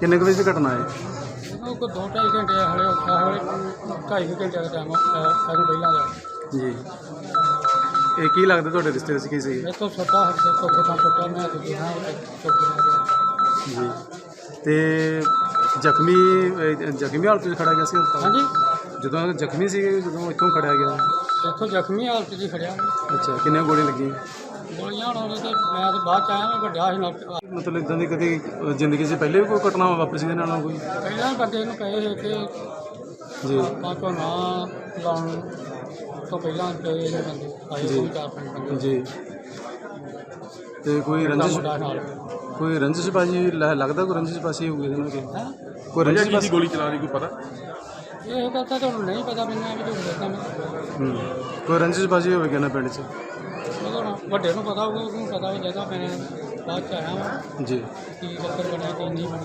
ਕਿੰਨੇ ਕੁ ਵਜੇ ਦੀ ਘਟਨਾ ਹੈ? ਉਹ ਕੋ ਦੋ ਢਾਈ ਘੰਟੇ ਹਲੇ ਹਲੇ। ਢਾਈ ਕੁ ਘੰਟੇ ਦਾ ਟਾਈਮ ਸਾਨੂੰ ਪਹਿਲਾਂ ਦਾ। ਜੀ। ਇਹ ਕੀ ਲੱਗਦਾ ਤੁਹਾਡੇ ਰਿਸ਼ਤੇ ਵਿੱਚ ਕੀ ਸੀ? ਮੇਰੇ ਤੋਂ ਛੋਟਾ ਹੱਥ ਤੋਂ ਛੋਟਾ ਛੋਟਾ ਮੈਂ ਤੇ ਜੀ। ਤੇ ਜ਼ਖਮੀ ਅਹ, ਜ਼ਖਮੀ ਹਾਲਤ ਵਿੱਚ ਖੜਾ ਗਿਆ ਸੀ ਹਸਪਤਾਲ? ਹਾਂਜੀ। ਜਦੋਂ ਜ਼ਖਮੀ ਸੀ ਜਦੋਂ ਇੱਥੋਂ ਖੜਿਆ ਗਿਆ? ਇੱਥੋਂ ਜ਼ਖਮੀ ਹਾਲਤ 'ਚ ਹੀ ਖੜਿਆ। ਅੱਛਾ ਕਿੰਨੀਆਂ ਗੋਲੀਆਂ ਲੱਗੀਆਂ? ਗੋਲੀਆਂ ਹੁਣ ਉਹਦੇ ਤੇ ਮੈਂ ਤਾਂ ਬਾਅਦ ਚ ਆਇਆ ਮੈਂ ਵੱਡਿਆ ਸੀ ਨਾਲ। ਮਤਲਬ ਇਦਾਂ ਦੀ ਕਦੇ ਜ਼ਿੰਦਗੀ 'ਚ ਪਹਿਲੇ ਵੀ ਕੋਈ ਘਟਨਾ ਵਾਪਰੀ ਇਹਦੇ ਨਾਲ ਕੋਈ? ਪਹਿਲਾਂ ਬੰਦੇ ਨੂੰ ਕਹੇ ਸੀ ਕਿ ਜੀ। ਆਪਾਂ ਤੋਂ ਨਾ ਲਾਉਣ ਤੋਂ ਪਹਿਲਾਂ ਤੇ ਇਹ ਬੰਦੇ ਆਏ ਜੀ। ਕੋਈ ਚਾਰ ਪੰਜ ਬੰਦੇ। ਜੀ। ਤੇ ਕੋਈ ਦਾ ਰੰਜਿਸ਼ ਮੁੰਡਾ ਨਾਲ। ਕੋਈ ਰੰਜਿਸ਼ਬਾਜੀ ਲ- ਲੱਗਦਾ ਕੋਈ ਰੰਜਿਸ਼ਬਾਜੀ ਹੋਊਗੀ ਇਹਦੇ ਨਾਲ ਕਿ ਹੈਂ? ਕੋਈ ਰੰਜਿਸ਼ਬਾਜੀ ਗੋਲੀ ਚਲਾ ਰਹੀ ਕੋਈ ਪਤਾ? ਇਹ ਗੱਲ ਤਾਂ ਤੁਹਾਨੂੰ ਨਹੀਂ ਪਤਾ ਮੈਨੂੰ ਵੀ ਤੁਹਾਨੂੰ ਦੱਸਾਂ ਮੈਂ ਹੂੰ। ਕੋਈ ਰੰਜਿਸ਼ਬਾਜੀ ਹੋਵੇ ਕਿਹਨਾਂ ਪਿੰਡ 'ਚ? ਉਹਦਾ ਵੱਡੇ ਨੂੰ ਪਤਾ ਹੋਊਗਾ ਉਹਨੂੰ ਪਤਾ ਹੋਵੇ ਜਗ੍ਹਾ ਮੈਂ ਬਾਅਦ ਚ ਆਇਆ ਵਾਂ। ਜੀ। ਕੀ ਚੱਕਰ ਬਣਿਆ ਕੀ ਨਹੀਂ ਬਣਿਆ।